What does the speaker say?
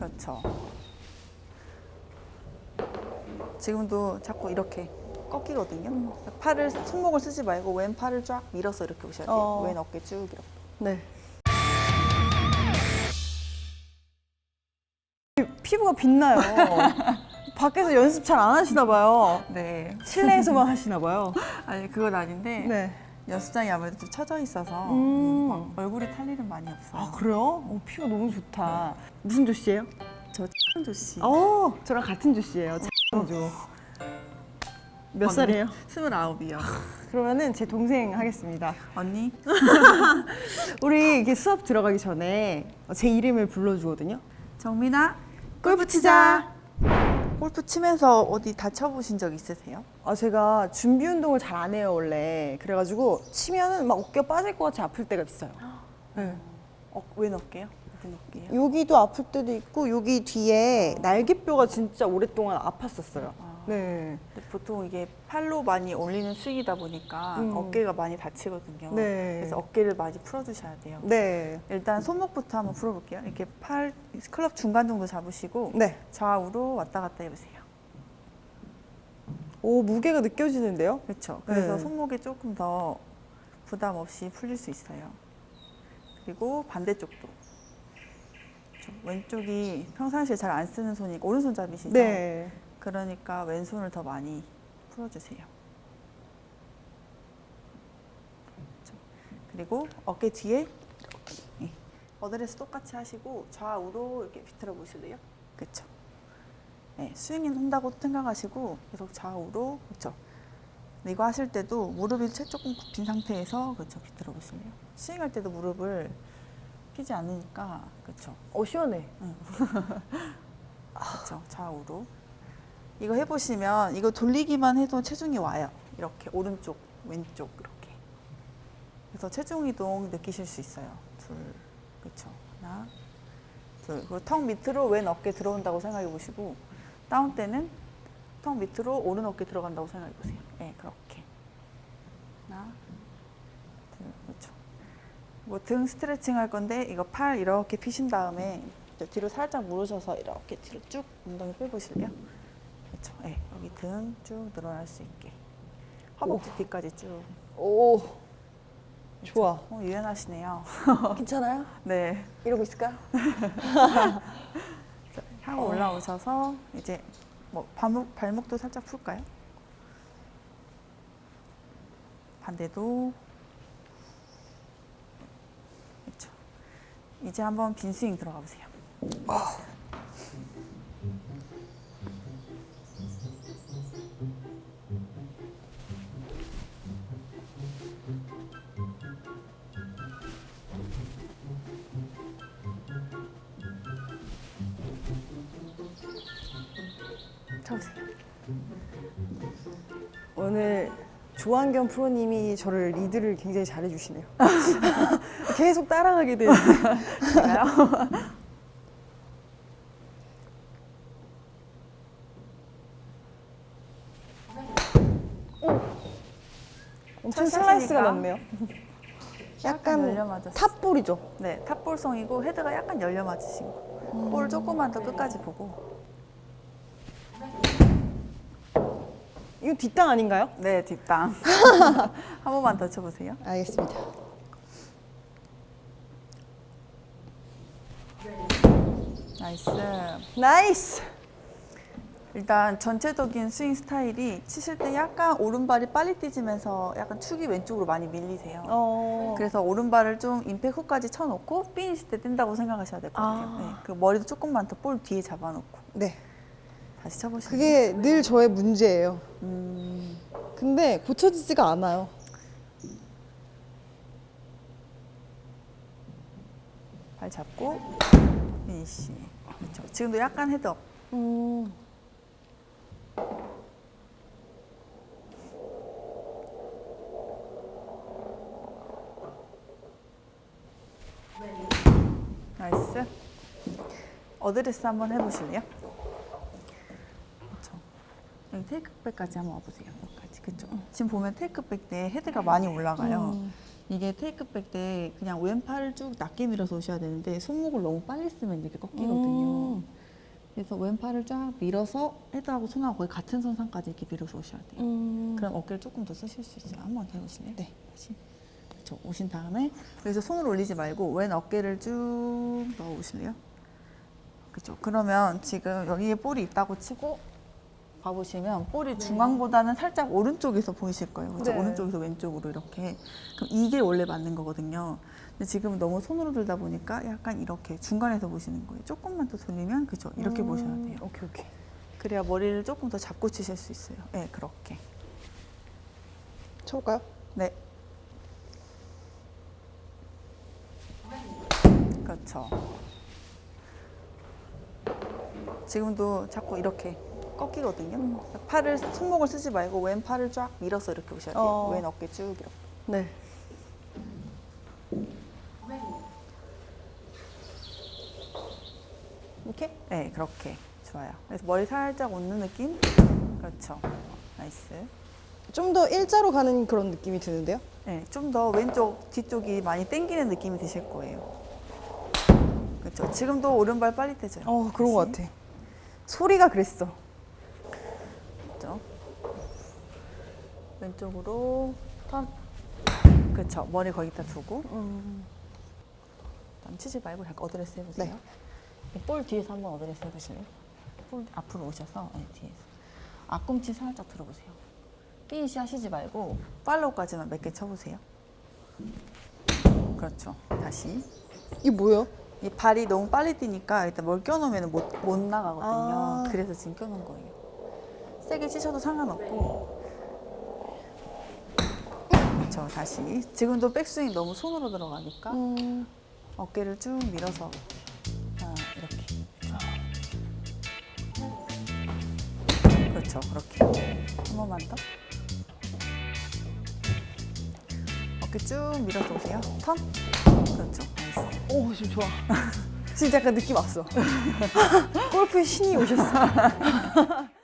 그렇죠. 지금도 자꾸 이렇게 꺾이거든요. 팔을 손목을 쓰지 말고 왼 팔을 쫙 밀어서 이렇게 오셔야 돼요. 어. 왼 어깨 쭉 이렇게. 네. 피부가 빛나요. 밖에서 연습 잘 안 하시나 봐요. 네. 실내에서만 하시나 봐요. 아니 그건 아닌데 네. 연습장이 아무래도 좀 쳐져 있어서 음. 막 얼굴이 탈 일은 많이 없어요. 아 그래요? 어, 피부 너무 좋다. 무슨 조씨예요? 저 조 씨. 어, 저랑 같은 조씨예요. 조. 몇 살이에요? 스물아홉이요. 그러면은 제 동생 하겠습니다. 언니? 우리 이렇게 수업 들어가기 전에 제 이름을 불러주거든요. 정민아? 골프 치자. 골프 치면서 어디 다쳐보신 적 있으세요? 아 제가 준비 운동을 잘 안 해요 원래. 그래가지고 치면은 막 어깨가 빠질 것 같이 아플 때가 있어요. 네. 어, 왼 어깨요? 왼 어깨요? 여기도 아플 때도 있고 여기 뒤에 날개뼈가 진짜 오랫동안 아팠었어요. 네. 근데 보통 이게 팔로 많이 올리는 스윙이다 보니까 음. 어깨가 많이 다치거든요. 네. 그래서 어깨를 많이 풀어주셔야 돼요. 네. 일단 손목부터 한번 풀어볼게요. 이렇게 팔 클럽 중간 정도 잡으시고 네. 좌우로 왔다 갔다 해보세요. 오 무게가 느껴지는데요? 그렇죠. 그래서 네. 손목이 조금 더 부담 없이 풀릴 수 있어요. 그리고 반대쪽도. 왼쪽이 평상시에 잘 안 쓰는 손이고 오른손잡이시죠? 네. 그러니까 왼손을 더 많이 풀어주세요. 그렇죠. 그리고 어깨 뒤에 이렇게 예. 어드레스 똑같이 하시고 좌우로 이렇게 비틀어 보실래요? 그렇죠. 네, 스윙인 한다고 생각하시고 계속 좌우로 그렇죠. 이거 하실 때도 무릎이 채 조금 굽힌 상태에서 그렇죠 비틀어 보실래요? 스윙할 때도 무릎을 피지 않으니까 그렇죠. 어 시원해. 그렇죠. 좌우로. 이거 해보시면 이거 돌리기만 해도 체중이 와요. 이렇게 오른쪽, 왼쪽 이렇게. 그래서 체중 이동 느끼실 수 있어요. 둘, 그렇죠. 하나, 둘. 그리고 턱 밑으로 왼 어깨 들어온다고 생각해 보시고 다운 때는 턱 밑으로 오른 어깨 들어간다고 생각해 보세요. 네, 그렇게. 하나, 둘, 그렇죠. 뭐 등 스트레칭 할 건데 이거 팔 이렇게 피신 다음에 뒤로 살짝 물으셔서 이렇게 뒤로 쭉 엉덩이 빼보실래요? 그렇죠. 네, 여기 등 쭉 늘어날 수 있게 허벅지 뒤까지 쭉. 오 좋아. 어, 유연하시네요. 괜찮아요? 네, 이러고 있을까요? 향후 올라오셔서 이제 뭐 발목 발목도 살짝 풀까요? 반대도 그렇죠. 이제 한번 빈 스윙 들어가 보세요. 쳐 보세요. 오늘 조한견 프로님이 저를 리드를 굉장히 잘해주시네요. 계속 따라가게 되는데. 제가요? 엄청 첫 슬라이스가. 났네요. 약간 열려 맞았어요. 탑볼이죠. 네, 탑볼성이고 헤드가 약간 열려 맞으신 거. 볼 조금만 더 끝까지 보고. 이거 뒷땅 아닌가요? 네, 뒷땅. 한 번만 더 쳐보세요. 알겠습니다. 나이스. 나이스. 일단 전체적인 스윙 스타일이 치실 때 약간 오른발이 빨리 뛰지면서 약간 축이 왼쪽으로 많이 밀리세요. 어. 그래서 오른발을 좀 임팩 후까지 쳐놓고 피니시 때 뛴다고 생각하셔야 될 것 같아요. 아. 네, 그 머리도 조금만 더 볼 뒤에 잡아놓고 네. 다시 쳐보시면 그게 늘 저의 문제예요. 음, 근데 고쳐지지가 않아요. 발 잡고 피니시. 그렇죠. 지금도 약간 헤드업. 음. 나이스. 어드레스 한번 해보실래요? 여기 테이크백까지 한번 와보세요. 여기까지. 그쵸? 지금 보면 테이크백 때 헤드가 많이 올라가요. 음. 이게 테이크백 때 그냥 왼팔을 쭉 낮게 밀어서 오셔야 되는데 손목을 너무 빨리 쓰면 이렇게 꺾이거든요. 음. 그래서 왼팔을 쫙 밀어서 헤드하고 손하고 거의 같은 선상까지 이렇게 밀어서 오셔야 돼요. 음. 그럼 어깨를 조금 더 쓰실 수 있어요. 한번 더 해보실래요? 네. 다시. 그렇죠. 오신 다음에 여기서 손을 올리지 말고 왼 어깨를 쭉 넣어 보실래요? 그렇죠. 그러면 지금 여기에 볼이 있다고 치고 봐보시면 볼이 중앙보다는 살짝 오른쪽에서 보이실 거예요. 그렇죠? 네. 오른쪽에서 왼쪽으로 이렇게. 그럼 이게 원래 맞는 거거든요. 근데 지금 너무 손으로 들다 보니까 약간 이렇게 중간에서 보시는 거예요. 조금만 더 돌리면 그죠? 이렇게 음. 보셔야 돼요. 오케이 오케이. 그래야 머리를 조금 더 잡고 치실 수 있어요. 네, 그렇게. 쳐볼까요? 네. 그렇죠. 지금도 자꾸 이렇게 꺾이거든요. 팔을 손목을 쓰지 말고 왼 팔을 쫙 밀어서 이렇게 오셔야 돼요. 어. 왼 어깨 쭉 이렇게. 네. 이렇게? 네, 그렇게. 좋아요. 그래서 머리 살짝 웃는 느낌? 그렇죠. 나이스. 좀 더 일자로 가는 그런 느낌이 드는데요? 네, 좀 더 왼쪽 뒤쪽이 많이 당기는 느낌이 드실 거예요. 그렇죠. 지금도 오른발 빨리 떼져요. 어 그런 것. 같아. 소리가 그랬어. 그렇죠. 왼쪽으로 턴. 그렇죠. 머리 거기다 두고. 음. 치지 말고 잠깐 어드레스 해보세요. 네. 볼 뒤에서 한번 어드레스 해보실래요? 볼 앞으로 오셔서 네, 뒤에서. 앞꿈치 살짝 들어보세요. 피니시 하시지 말고 팔로우까지만 몇 개 쳐보세요. 그렇죠. 다시. 이게 뭐예요? 이 발이 너무 빨리 뛰니까 일단 뭘 껴놓으면 못, 못 나가거든요. 아. 그래서 지금 껴놓은 거예요. 세게 치셔도 상관없고. 그렇죠. 다시. 지금도 백스윙 너무 손으로 들어가니까 음. 어깨를 쭉 밀어서 아, 이렇게. 그렇죠. 그렇게. 한 번만 더. 어깨 쭉 밀어서 오세요. 턴. 그렇죠. 나이스. 오 지금 좋아. 진짜 약간 느낌 왔어. 골프의 신이 오셨어.